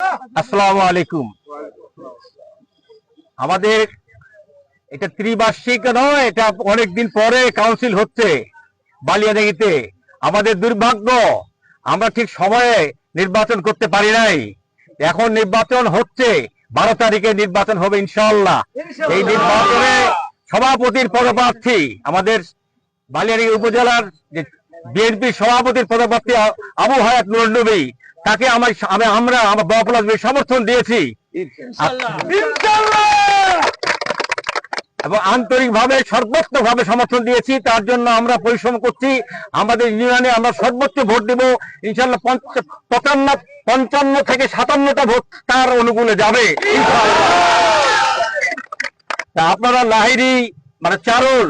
আসসালামু আলাইকুম। আমাদের এটা ত্রিবার্ষিক নয় এটা অনেকদিন পরে কাউন্সিল হচ্ছে বালিয়াদেগিতে আমাদের দুর্ভাগ্য আমরা ঠিক সময়ে নির্বাচন করতে পারি নাই। এখন নির্বাচন হচ্ছে বারো তারিখে নির্বাচন হবে ইনশাল্লাহ এই নির্বাচনে সভাপতির পদপ্রার্থী আমাদের বালিয়ারি উপজেলার যে বিএনপি সভাপতির পদপ্রার্থী আবু হায়াত নুর নবী তাকে আমার আমি- আমরা আমার বাপলাস সমর্থন দিয়েছি। এবং আন্তরিকভাবে সর্বোচ্চভাবে সমর্থন দিয়েছি। তার জন্য আমরা পরিশ্রম করছি। আমাদের ইউনিয়নে আমরা সর্বোচ্চ ভোট দেব। ইনশাল্লাহ পঞ্চান্ন পঞ্চান্ন থেকে সাতান্নটা ভোট তার অনুকূলে যাবে। তা আপনারা লাহিরি মানে চারুল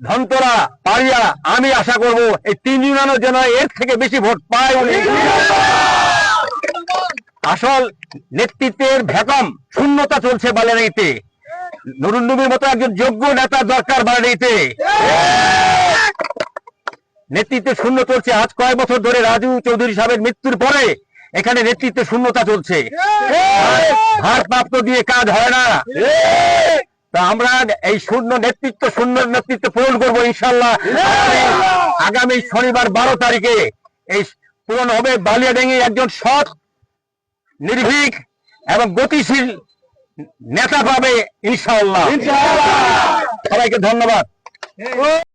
ধনতরা পাড়িয়া আমি আশা করব এই তিন ইউনিয়নের যেন এর থেকে বেশি ভোট পায় উনি আসল নেতৃত্বের ভ্যাকাম শূন্যতা চলছে বালেনাইতে নুরুন নবীর মতো একজন যোগ্য নেতা দরকার বালেনাইতে নেতৃত্বে শূন্য চলছে আজ কয়েক বছর ধরে রাজু চৌধুরী সাহেবের মৃত্যুর পরে এখানে নেতৃত্বে শূন্যতা চলছে। ভারপ্রাপ্ত দিয়ে কাজ হয় না। তা আমরা এই শূন্য নেতৃত্ব শূন্য নেতৃত্ব পূরণ করব ইনশাল্লাহ। আগামী শনিবার বারো তারিখে এই পূরণ হবে বালিয়া বালিয়াডেঙ্গি একজন সৎ নির্ভীক এবং গতিশীল নেতা পাবে ইনশাআল্লাহ। সবাইকে ধন্যবাদ।